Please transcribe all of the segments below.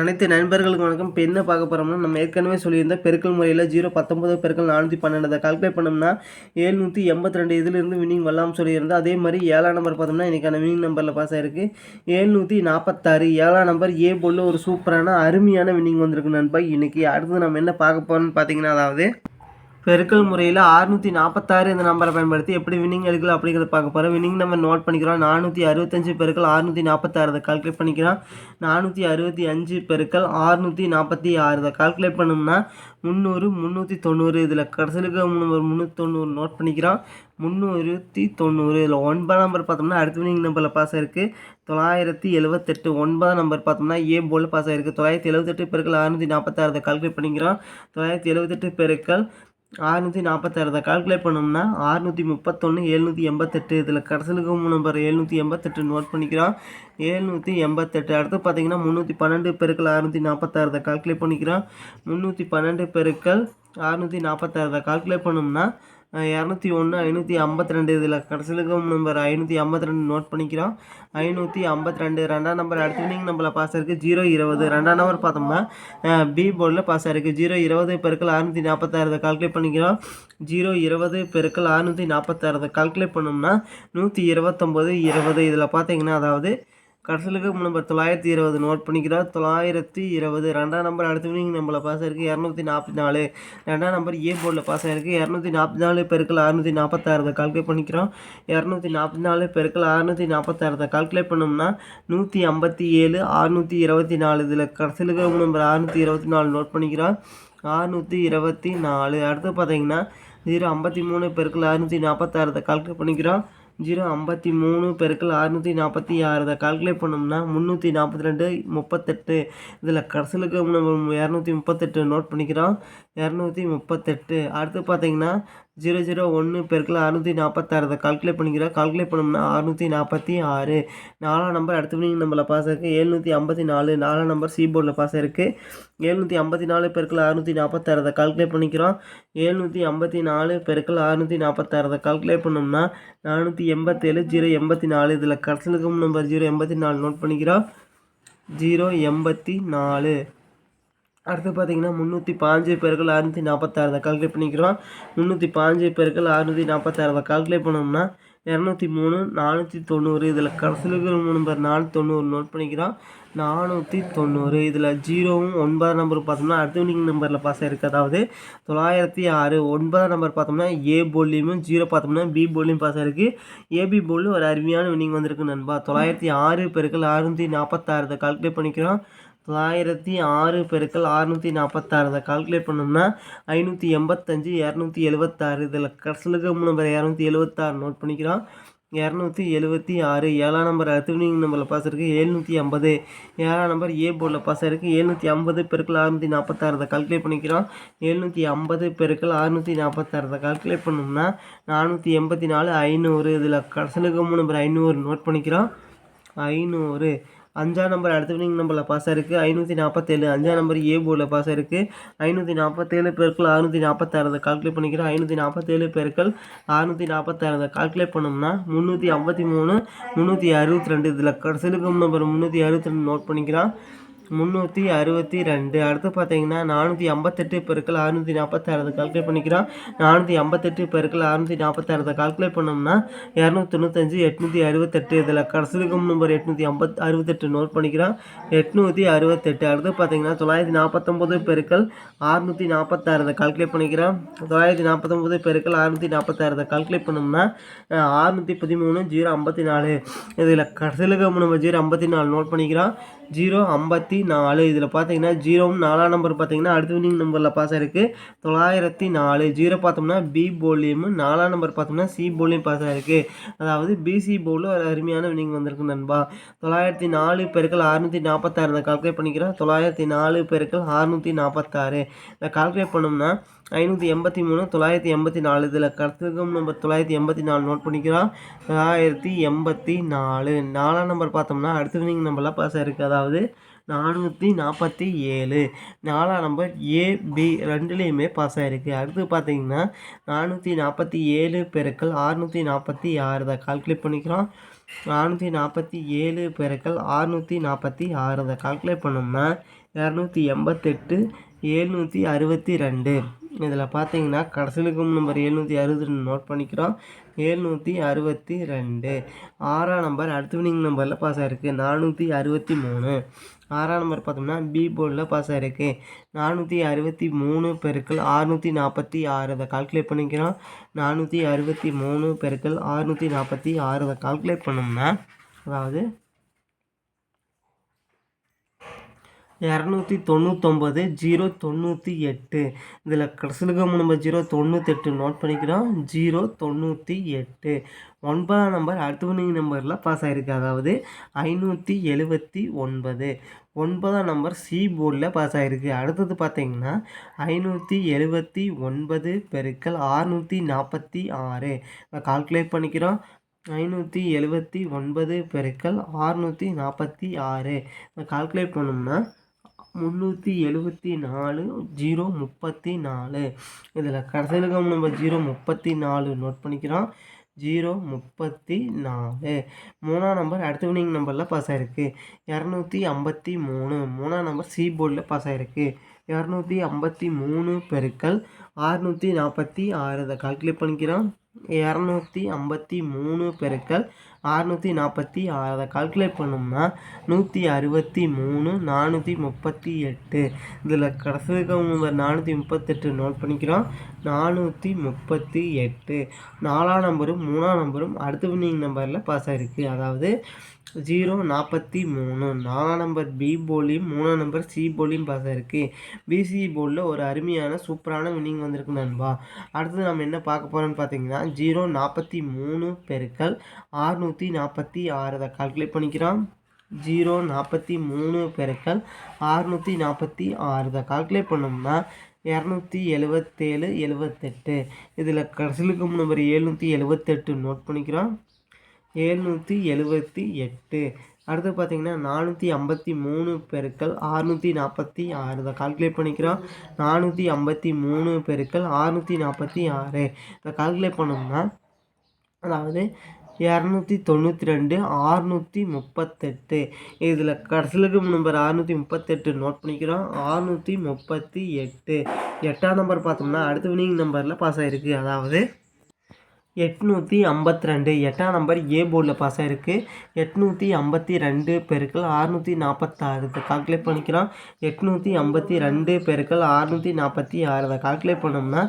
அனைத்து நண்பர்களுக்கு வணக்கம். இப்போ என்ன பார்க்க போகிறோம்னா நம்ம ஏற்கனவே சொல்லியிருந்த பெருக்கல் முறையில் ஜீரோ பத்தொம்பது பெருக்கல் நானூற்றி பன்னெண்டு. கால்குலேட் பண்ணோம்னா ஏழ்நூற்றி எண்பத்தி ரெண்டு இதிலிருந்து வினிங் வரலாம்னு சொல்லியிருந்தோம் அதே மாதிரி ஏழாம் நம்பர் பார்த்தோம்னா இன்றைக்கான வினிங் நம்பரில் பாஸ் ஆயிருக்கு. ஏழ்நூற்றி நாற்பத்தாறு ஏழாம் நம்பர் ஏ போல் ஒரு சூப்பரான அருமையான வினிங் வந்திருக்கு நண்பா. இன்றைக்கி அடுத்து நம்ம என்ன பார்க்க போகிறோம்னு பார்த்தீங்கன்னா அதாவது பெருக்கல் முறையில் அறுநூற்றி நாற்பத்தாறு இந்த நம்பரை பயன்படுத்தி எப்படி வினிங் எடுக்கலாம் அப்படிங்கிறத பார்க்க போகிறோம் வினிங் நம்பர் நோட் பண்ணிக்கிறோம். நானூற்றி அறுபத்தஞ்சு பெருக்கள் அறுநூற்றி நாற்பத்தாறு இதை கால்குலேட் பண்ணிக்கிறோம். நானூற்றி அறுபத்தி அஞ்சு பெருக்கள் அறுநூற்றி நாற்பத்தி ஆறு இதை கால்குலேட் பண்ணோம்னா முந்நூறு முந்நூற்றி தொண்ணூறு இதில் கடைசிலுக்கு நம்பர் முந்நூற்றி தொண்ணூறு நோட் பண்ணிக்கிறோம். முந்நூற்றி தொண்ணூறு இதில் ஒன்பதாம் நம்பர் பார்த்தோம்னா அடுத்த வினிங் நம்பரில் பாஸ் ஆயிருக்கு. தொள்ளாயிரத்தி எழுபத்தெட்டு ஒன்பதாம் நம்பர் பார்த்தோம்னா ஏ போல் பாஸ் ஆயிருக்கு. தொள்ளாயிரத்தி எழுபத்தெட்டு பெருக்கள் அறுநூற்றி நாற்பத்தாறு இதை கால்குலேட் பண்ணிக்கிறோம். தொள்ளாயிரத்தி எழுபத்தெட்டு பெருக்கள் ஆறுநூற்றி நாற்பத்தாறு இதை கால்குலேட் பண்ணோம்னா ஆறுநூற்றி முப்பத்தொன்று எழுநூற்றி எண்பத்தெட்டு. இதில் கடைசிலுக்கு நம்பர் எழுநூற்றி எண்பத்தெட்டு நோட் பண்ணிக்கிறோம். எழுநூற்றி எண்பத்தெட்டு. அடுத்து பார்த்தீங்கன்னா முந்நூற்றி பன்னெண்டு பெருக்கள் அறுநூற்றி நாற்பத்தாறு இதை கால்குலேட் பண்ணிக்கிறோம். முந்நூற்றி பன்னெண்டு பெருக்கள் அறுநூற்றி நாற்பத்தாறு இதை கால்குலேட் பண்ணோம்னா இரநூத்தி ஒன்று ஐநூற்றி ஐம்பத்தி ரெண்டு இதில் கடைசிலுக்கும் நம்பர் ஐநூற்றி ஐம்பத்தி ரெண்டு நோட் பண்ணிக்கிறோம். ஐநூற்றி ஐம்பத்தி ரெண்டு ரெண்டாம் நம்பர் அடுத்த வினிங் நம்பரில் பாஸ் இருக்குது ஜீரோ இருபது. ரெண்டாம் நம்பர் பார்த்தோம்னா பி போர்டில் பாஸ் ஆயிருக்கு. ஜீரோ இருபது பெருக்கள் அறுநூற்றி நாற்பத்தாறு இதை கால்குலேட் பண்ணிக்கிறோம். ஜீரோ இருபது பெருக்கள் அறுநூற்றி நாற்பத்தாறு இதை கால்குலேட் பண்ணோம்னா நூற்றி இருபத்தொம்போது இருபது. இதில் பார்த்தீங்கன்னா அதாவது கடைசிலுக்கு நம்பர் தொள்ளாயிரத்தி இருபது நோட் பண்ணிக்கிறோம். தொள்ளாயிரத்தி இருபது. ரெண்டாம் நம்பர் அடுத்த வினிங் பாஸ் ஆயிருக்கு. இரநூத்தி நாற்பத்தி நாலு. ரெண்டாம் நம்பர் ஏ போர்டில் பாஸ் ஆயிருக்கு. இரநூத்தி நாற்பத்தி நாலு பெருக்கள் அறுநூற்றி நாற்பத்தாறு கால்குலேட் பண்ணிக்கிறோம். இரநூத்தி நாற்பத்தி நாலு பெருக்கள் அறுநூற்றி நாற்பத்தாறு கால்குலேட் பண்ணோம்னா நூற்றி ஐம்பத்தி ஏழு அறுநூற்றி இருபத்தி நாலு இதில் கடைசிலுக்கு நம்பர் அறுநூற்றி இருபத்தி நாலு நோட் பண்ணிக்கிறோம். அறுநூற்றி இருபத்தி நாலு. அடுத்து பார்த்தீங்கன்னா ஜீரோ ஐம்பத்தி மூணு பெருக்கள் அறுநூற்றி நாற்பத்தாறு கால்குலேட் பண்ணிக்கிறோம். ஜீரோ ஐம்பத்தி மூணு பெருக்கள் அறுநூற்றி நாற்பத்தி ஆறு. இதை கால்குலேட் பண்ணோம்னா முந்நூற்றி நாற்பத்தி ரெண்டு முப்பத்தெட்டு. இதில் கடைசிலுக்கு நம்ம இரநூத்தி முப்பத்தெட்டு நோட் பண்ணிக்கிறோம். இரநூத்தி முப்பத்தெட்டு. அடுத்து பார்த்தீங்கன்னா ஜீரோ ஜீரோ ஒன்று பெருக்கில் அறுநூற்றி நாற்பத்தாறு இதை கால்குலேட் பண்ணிக்கிறோம் கால்குலேட் பண்ணோம்னா அறுநூற்றி நாற்பத்தி ஆறு. நாலாம் நம்பர் அடுத்த வினிங் நம்பரில் பாஸ் இருக்குது ஏழ்நூற்றி ஐம்பத்தி நாலு. நாலாம் நம்பர் சி போர்டில் பாஸ் இருக்குது ஏழ்நூற்றி ஐம்பத்தி நாலு பெருக்கில் அறுநூற்றி நாற்பத்தாறு இதை கால்குலேட் பண்ணிக்கிறோம். ஏழ்நூற்றி ஐம்பத்தி நாலு பெருக்கில் அறுநூற்றி நாற்பத்தாறு இதை கால்குலேட் பண்ணோம்னா நானூற்றி எண்பத்தேழு ஜீரோ எண்பத்தி நாலு. இதில் கடைசிலுக்கும் நம்பர் ஜீரோ எண்பத்தி நாலு. நோட் பண்ணிக்கிறோம். ஜீரோ எண்பத்தி நாலு. அடுத்து பார்த்தீங்கன்னா முந்நூற்றி பாஞ்சு பேருக்கு அறுநூற்றி நாற்பத்தாறு கால்குலேட் பண்ணிக்கிறோம். முந்நூற்றி பாஞ்சு பேருக்கு அறுநூற்றி நாற்பத்தாறு கால்குலேட் பண்ணோம்னா இரநூத்தி மூணு நானூற்றி தொண்ணூறு. இதில் கடைசியில் இருக்கிற நம்பர் நானூற்றி தொண்ணூறு நோட் பண்ணிக்கிறோம். நானூற்றி தொண்ணூறு. இதில் ஜீரோவும் ஒன்பதாம் நம்பர் பார்த்தோம்னா அடுத்த நம்பரில் பாஸ் ஆயிருக்கு. அதாவது தொள்ளாயிரத்தி ஆறு ஒன்பதாம் நம்பர் பார்த்தோம்னா ஏ போலியும் ஜீரோ பார்த்தோம்னா பி போலியும் பாஸ் ஆயிருக்கு. ஏபி போலியும் ஒரு அருமையான வினிங் வந்திருக்கு நண்பா. தொள்ளாயிரத்தி ஆறு பெருக்கள் அறுநூற்றி நாற்பத்தாறு கால்குலேட் பண்ணிக்கிறோம். தொள்ளாயிரத்தி ஆறு பெருக்கள் அறுநூற்றி நாற்பத்தாறு அதை கால்குலேட் பண்ணோம்னா ஐநூற்றி எண்பத்தஞ்சு இரநூத்தி எழுபத்தாறு இதில் கடைசிலுக்கு நம்பர் இரநூத்தி எழுபத்தாறு நோட் பண்ணிக்கிறோம். இரநூத்தி எழுபத்தி ஆறு ஏழாம் நம்பர் அத்துவினிங் நம்பரில் பாஸ் இருக்குது எழுநூற்றி ஐம்பது. ஏழாம் நம்பர் ஏ போர்டில் பாஸ் இருக்குது எழுநூற்றி ஐம்பது பெருக்கள் அறுநூற்றி நாற்பத்தாறு அதை கால்குலேட் பண்ணிக்கிறோம். எழுநூற்றி ஐம்பது பெருக்கள் அறுநூற்றி நாற்பத்தாறு அதை கால்குலேட் பண்ணோம்னா நானூற்றி எண்பத்தி நாலு ஐநூறு. இதில் கடைசிலுக்கு நம்பர் ஐநூறு நோட் பண்ணிக்கிறோம். ஐநூறு. அஞ்சாம் நம்பர் அடுத்த வினிங் நம்பரில் பாஸ் ஆயிருக்கு. ஐநூற்றி நாற்பத்தேழு அஞ்சாம் நம்பர் ஏ போர்டில் பாஸ் ஆயிருக்கு. ஐநூற்றி நாற்பத்தேழு பேருக்கள் அறுநூற்றி நாற்பத்தாறு கால்குலேட் பண்ணிக்கிறோம். ஐநூற்றி நாற்பத்தேழு பேருக்கள் அறுநூற்றி நாற்பத்தாறு கால்குலேட் பண்ணோம்னா முந்நூற்றி ஐம்பத்தி மூணு முந்நூற்றி அறுபத்தி ரெண்டு இதில் கடைசிலுக்கும் நம்பர் முந்நூற்றி அறுபத்தி ரெண்டு நோட் பண்ணிக்கிறான் முந்நூற்றி அறுபத்தி ரெண்டு. அடுத்து பார்த்தீங்கன்னா நானூற்றி ஐம்பத்தெட்டு பெருக்கள் அறுநூற்றி நாற்பத்தாறு கால்குலேட் பண்ணிக்கிறோம். நானூற்றி ஐம்பத்தெட்டு பெருக்கள் அறுநூற்றி நாற்பத்தாறு கால்குலேட் பண்ணோம்னா இரநூத்தி தொண்ணூத்தஞ்சு எட்நூற்றி அறுபத்தெட்டு இதில் கடைசிக்கும் நம்பர் எட்நூற்றி ஐம்பத் அறுபத்தெட்டு நோட் பண்ணிக்கிறோம். எட்நூற்றி அறுபத்தெட்டு. அடுத்து பார்த்தீங்கன்னா தொள்ளாயிரத்தி நாற்பத்தொம்போது பெருக்கள் அறுநூற்றி நாற்பத்தாறு கால்குலேட் பண்ணிக்கிறோம். தொள்ளாயிரத்தி நாற்பத்தொம்போது பெருக்கள் அறுநூற்றி நாற்பத்தாறு கால்குலேட் பண்ணோம்னா அறுநூற்றி பதிமூணு ஜீரோ ஐம்பத்தி நாலு. இதில் கடைசிலுக்கு நம்ம ஜீரோ ஐம்பத்தி நாலு நோட் பண்ணிக்கிறோம். ஜீரோ ஐம்பத்தி நாலு. இதில் பார்த்தீங்கன்னா ஜீரோவும் நாலாம் நம்பர் பார்த்தீங்கன்னா அடுத்த வினிங் நம்பரில் பாஸ் ஆகிருக்கு தொள்ளாயிரத்தி நாலு. ஜீரோ பார்த்தோம்னா பி போலியும் நாலாம் நம்பர் பார்த்தோம்னா சி போலியும் பாஸ் ஆகிருக்கு அதாவது பிசி போலில் ஒரு அருமையான வினிங் வந்திருக்கு நண்பா. தொள்ளாயிரத்தி நாலு பெருக்கள் அறுநூற்றி நாற்பத்தாறு இதை கால்குலேட் பண்ணிக்கிறோம். தொள்ளாயிரத்தி நாலு பெருக்கள் அறுநூற்றி நாற்பத்தாறு இதை கால்குலேட் பண்ணோம்னா ஐநூற்றி எண்பத்தி மூணு தொள்ளாயிரத்தி எண்பத்தி நாலு. இதில் கருத்துக்கும் நம்பர் தொள்ளாயிரத்தி எண்பத்தி நாலு நோட் பண்ணிக்கிறோம். தொள்ளாயிரத்தி எண்பத்தி நாலு. நாலாம் நம்பர் பார்த்தோம்னா அடுத்த வினிங் நம்பரில் பாஸ் ஆகிருக்கு அதாவது நானூற்றி நாற்பத்தி ஏழு. நாலாம் நம்பர் ஏ பி ரெண்டுலேயுமே பாஸ் ஆகிருக்கு அடுத்து பார்த்தீங்கன்னா நானூற்றி நாற்பத்தி ஏழு பெருக்கள் ஆறுநூற்றி நாற்பத்தி ஆறு தான். கால்குலேட் பண்ணிக்கிறோம். நானூற்றி நாற்பத்தி ஏழு பெருக்கள் ஆறுநூற்றி நாற்பத்தி ஆறு தான். கால்குலேட் பண்ணோம்னா இரநூத்தி எண்பத்தெட்டு ஏழ்நூற்றி அறுபத்தி ரெண்டு. இதில் பார்த்தீங்கன்னா கடைசிலுக்கும் நம்பர் எழுநூற்றி அறுபது ரெண்டு நோட் பண்ணிக்கிறோம். ஏழ்நூற்றி அறுபத்தி ரெண்டு. ஆறாம் நம்பர் அடுத்த வினிங் நம்பரில் பாஸ் ஆகிருக்கு நானூற்றி அறுபத்தி மூணு. ஆறாம் நம்பர் பார்த்தோம்னா பி போர்டில் பாஸ் ஆகிருக்கு நானூற்றி அறுபத்தி மூணு பெருக்கள் ஆறுநூற்றி நாற்பத்தி ஆறு அதை கால்குலேட் பண்ணிக்கிறோம். நானூற்றி அறுபத்தி மூணு பெருக்கள் ஆறுநூற்றி நாற்பத்தி ஆறு அதை கால்குலேட் பண்ணோம்னா அதாவது இரநூத்தி தொண்ணூத்தொம்பது ஜீரோ தொண்ணூற்றி எட்டு. இதில் கடைசிலுக்கு நம்ம ஜீரோ தொண்ணூத்தெட்டு நோட் பண்ணிக்கிறோம். ஜீரோ தொண்ணூற்றி எட்டு. ஒன்பதாம் நம்பர் அடுத்த நம்பரில் பாஸ் ஆகிருக்கு அதாவது ஐநூற்றி எழுபத்தி ஒன்பது. ஒன்பதாம் நம்பர் சி போர்டில் பாஸ் ஆகிருக்கு அடுத்தது பார்த்தீங்கன்னா ஐநூற்றி எழுபத்தி ஒன்பது பெருக்கல் ஆறுநூற்றி நாற்பத்தி ஆறு. கால்குலேட் பண்ணிக்கிறோம். ஐநூற்றி எழுபத்தி ஒன்பது பெருக்கல் ஆறுநூற்றி நாற்பத்தி ஆறு. கால்குலேட் பண்ணோம்னா முந்நூற்றி எழுபத்தி நாலு ஜீரோ முப்பத்தி நாலு. இதில் கடைசியில் நம்ம ஜீரோ முப்பத்தி நாலு நோட் பண்ணிக்கிறோம். ஜீரோ முப்பத்தி நாலு. மூணாம் நம்பர் அடுத்த வினிங் நம்பரில் பாஸ் ஆகிருக்கு இரநூத்தி ஐம்பத்தி மூணு. மூணாம் நம்பர் சி போர்டில் பாஸ் ஆகிருக்கு இரநூத்தி ஐம்பத்தி மூணு பெருக்கள் அறுநூற்றி நாற்பத்தி ஆறு. இதை கால்குலேட் பண்ணிக்கிறோம். இரநூத்தி ஐம்பத்தி மூணு பெருக்கல் அறநூற்றி நாற்பத்தி ஆறு. அதை கால்குலேட் பண்ணோம்னா நூற்றி அறுபத்தி மூணு நானூற்றி முப்பத்தி எட்டு. இதில் கடைசி நம்பர் நானூற்றி முப்பத்தெட்டு நோட் பண்ணிக்கிறோம். நானூற்றி முப்பத்தி எட்டு. நாலாம் நம்பரும் மூணாம் நம்பரும் அடுத்த வினிங் நம்பரில் பாஸ் ஆகிருக்கு அதாவது ஜீரோ நாற்பத்தி மூணு. நாலாம் நம்பர் பி போலியும் மூணாம் நம்பர் சி போலியும் பாஸ் இருக்குது பிசி போலில் ஒரு அருமையான சூப்பரான வின்னிங் வந்திருக்கு நண்பா. அடுத்தது நம்ம என்ன பார்க்க போகிறோம்னு பார்த்தீங்கன்னா ஜீரோ நாற்பத்தி மூணு பெருக்கள் ஆறுநூற்றி நாற்பத்தி ஆறு. அதை கால்குலேட் பண்ணிக்கிறோம். ஜீரோ நாற்பத்தி மூணு பெருக்கள் ஆறுநூற்றி நாற்பத்தி ஆறு. இதை கால்குலேட் பண்ணோம்னா இரநூத்தி எழுபத்தேழு எழுபத்தெட்டு இதில் கடைசிலுக்கு நம்பர் எழுநூற்றி எழுபத்தெட்டு நோட் பண்ணிக்கிறோம். ஏழ்நூற்றி எழுபத்தி எட்டு. அடுத்து பார்த்தீங்கன்னா நானூற்றி ஐம்பத்தி மூணு பெருக்கள் ஆறுநூற்றி நாற்பத்தி ஆறு. இதை கால்குலேட் பண்ணிக்கிறோம். நானூற்றி ஐம்பத்தி மூணு பெருக்கள் ஆறுநூற்றி நாற்பத்தி ஆறு. இதை கால்குலேட் பண்ணோம்னா அதாவது இரநூத்தி தொண்ணூற்றி ரெண்டு ஆறுநூற்றி முப்பத்தெட்டு. இதில் கடைசிலுக்கு நம்பர் ஆறுநூற்றி முப்பத்தெட்டு நோட் பண்ணிக்கிறோம். ஆறுநூற்றி முப்பத்தி எட்டு. எட்டாம் நம்பர் பார்த்தோம்னா அடுத்த வினிங் நம்பரில் பாஸ் ஆகிருக்கு அதாவது எட்நூற்றி ஐம்பத்தி ரெண்டு. எட்டாம் நம்பர் ஏ போர்டில் பாஸ் ஆகிருக்கு எட்நூற்றி ஐம்பத்தி ரெண்டு பெருக்கள் ஆறுநூற்றி நாற்பத்தாறு. இதை கால்குலேட் பண்ணிக்கலாம். எட்நூற்றி ஐம்பத்தி ரெண்டு பெருக்கள் ஆறுநூற்றி நாற்பத்தி ஆறு. இதை கால்குலேட் பண்ணோம்னா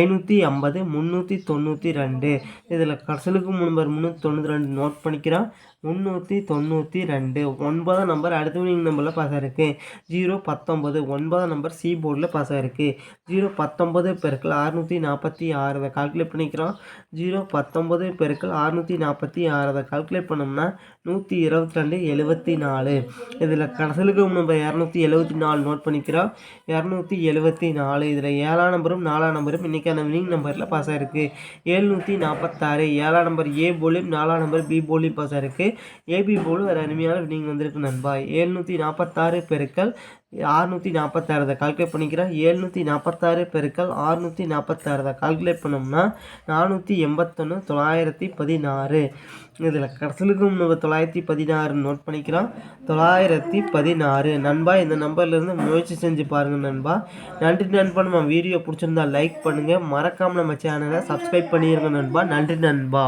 ஐநூற்றி ஐம்பது முந்நூற்றி தொண்ணூற்றி ரெண்டு. இதில் கடைசலுக்கு நம்பர் முந்நூற்றி தொண்ணூற்றி ரெண்டு நோட் பண்ணிக்கிறோம். முந்நூற்றி தொண்ணூற்றி ரெண்டு. ஒன்பதாம் நம்பர் அடுத்த வினிங் நம்பரில் பாஸ் இருக்குது ஜீரோ பத்தொம்பது ஒன்பதாம் நம்பர் சி போர்டில் பாஸ் இருக்குது ஜீரோ பத்தொம்பது பெருக்கள் அறுநூற்றி நாற்பத்தி ஆறு அதை கால்குலேட் பண்ணிக்கிறோம். ஜீரோ பத்தொம்பது பெருக்கள் அறுநூற்றி நாற்பத்தி ஆறு அதை கால்குலேட் பண்ணோம்னா நூற்றி இருபத்தி ரெண்டு எழுபத்தி நாலு. இதில் கடைசிலுக்கு நம்ம இரநூத்தி எழுபத்தி நாலு நோட் பண்ணிக்கிறோம். இரநூத்தி எழுபத்தி நாலு. இதில் ஏழாம் நம்பரும் நாலாம் நம்பரும் இன்றைக்கான வினிங் நம்பரில் பாஸ் இருக்குது ஏழ்நூற்றி நாற்பத்தாறு. ஏழாம் நம்பர் ஏ போலியும் நாலாம் நம்பர் பி போலியும் பாஸ் இருக்குது ஏபி போல் ஒரு அருமையான வினிங் வந்திருக்கு நண்பா. ஏழ்நூற்றி நாற்பத்தாறு பெருக்கள் ஆறுநூற்றி நாற்பத்தாறு தான் கால்குலேட் பண்ணிக்கிறேன். ஏழ்நூற்றி நாற்பத்தாறு பெருக்கள் ஆறுநூற்றி நாற்பத்தாறு தான் கால்குலேட் பண்ணோம்னா நானூற்றி எண்பத்தொன்று தொள்ளாயிரத்தி பதினாறு. இதில் கடைசிலுக்கும் நம்ம தொள்ளாயிரத்தி பதினாறு நோட் பண்ணிக்கிறோம். தொள்ளாயிரத்தி பதினாறு. நண்பா இந்த நம்பர்லேருந்து முயற்சி செஞ்சு பாருங்கள் நண்பா. நன்றி நண்பா. நம்ம வீடியோ பிடிச்சிருந்தா லைக் பண்ணுங்கள் மறக்காமல் நம்ம சேனலை சப்ஸ்கிரைப் பண்ணிடுங்க நண்பா. நன்றி நண்பா.